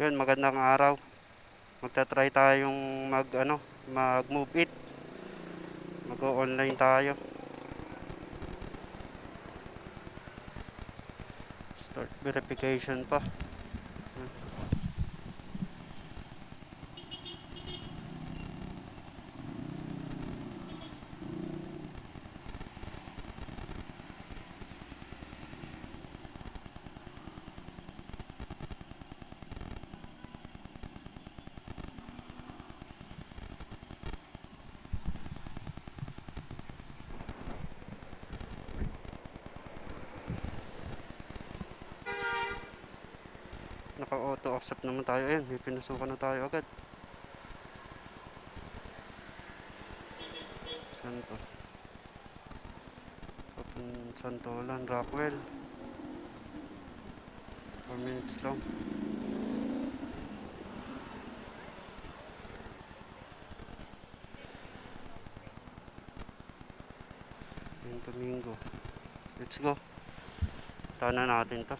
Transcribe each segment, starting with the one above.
Yun, magandang araw. Magta-try tayong mag ano, mag-move it. Mag-online tayo. Start verification pa. Naka-auto accept naman tayo. Ayan, may pinasukan na tayo agad. Saan to? Santolan, Rockwell. 4 minutes lang. Yung Domingo. Let's go. Tana natin to.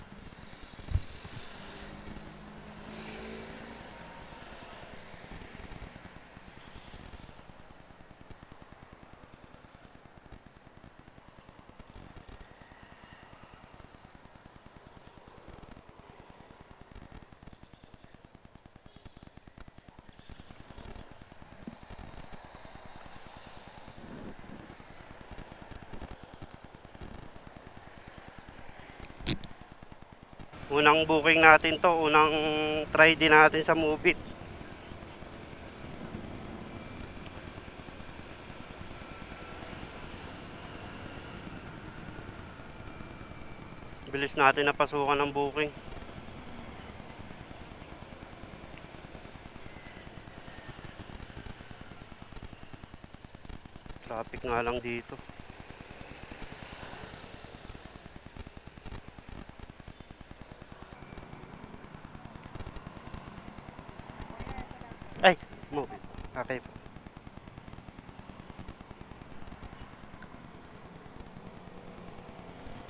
Unang booking natin to, unang try din natin sa Move It. Bilis natin napasukan ng booking. Traffic nga lang dito. Ay, Move It. Okay po.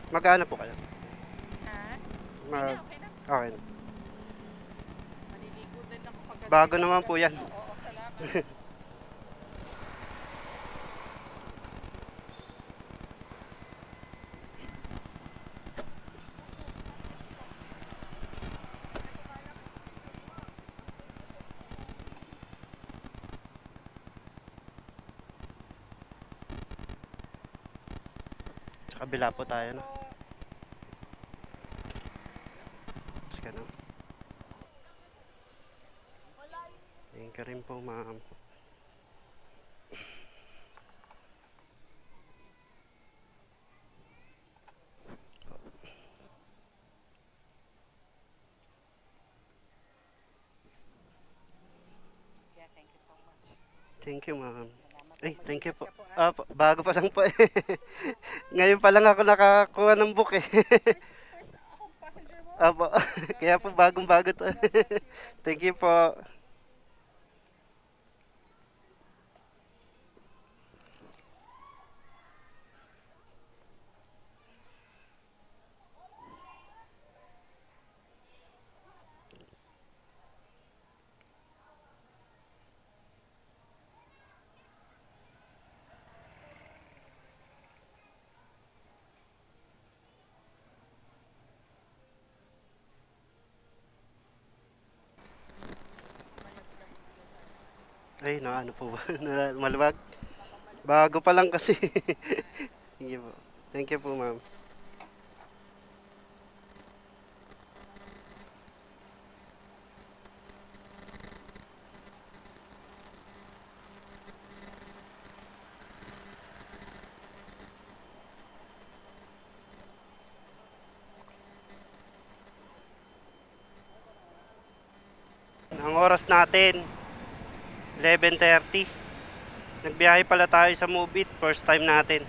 Magkano po kayo? Ha? Mag okay na. okay na. Maliligo din ako pagka... Bago naman po yan. Oo, salamat. kabila po tayo na. Sige na. Thank you rin po, ma'am. Thank you, ma'am. Ay, thank you po. Ah. Pa- bago pa lang po eh. Ngayon pa lang ako nakakuha ng book eh. Apo. Kaya po bagong bago to. Thank you po. Ay, na ano po ba? Maluwag? Bago pa lang kasi. Sige po. Thank you po, ma'am. Ang oras natin, 11.30. Nagbiyahe pala tayo sa Move It. First time natin.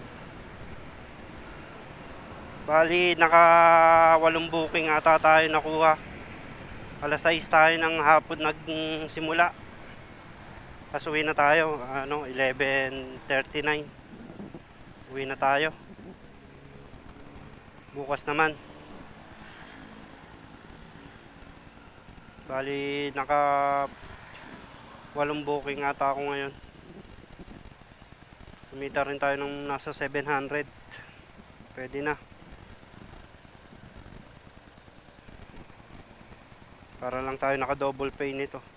Bali, naka walong booking ata tayo nakuha. Alas 6 tayo ng hapon nagsimula. Tapos uwi na tayo, ano, 11.39. Uwi na tayo. Bukas naman. Bali, naka walong booking ata ako ngayon. Kumita rin tayo ng nasa 700. Pwede na. Para lang tayo naka double pay nito.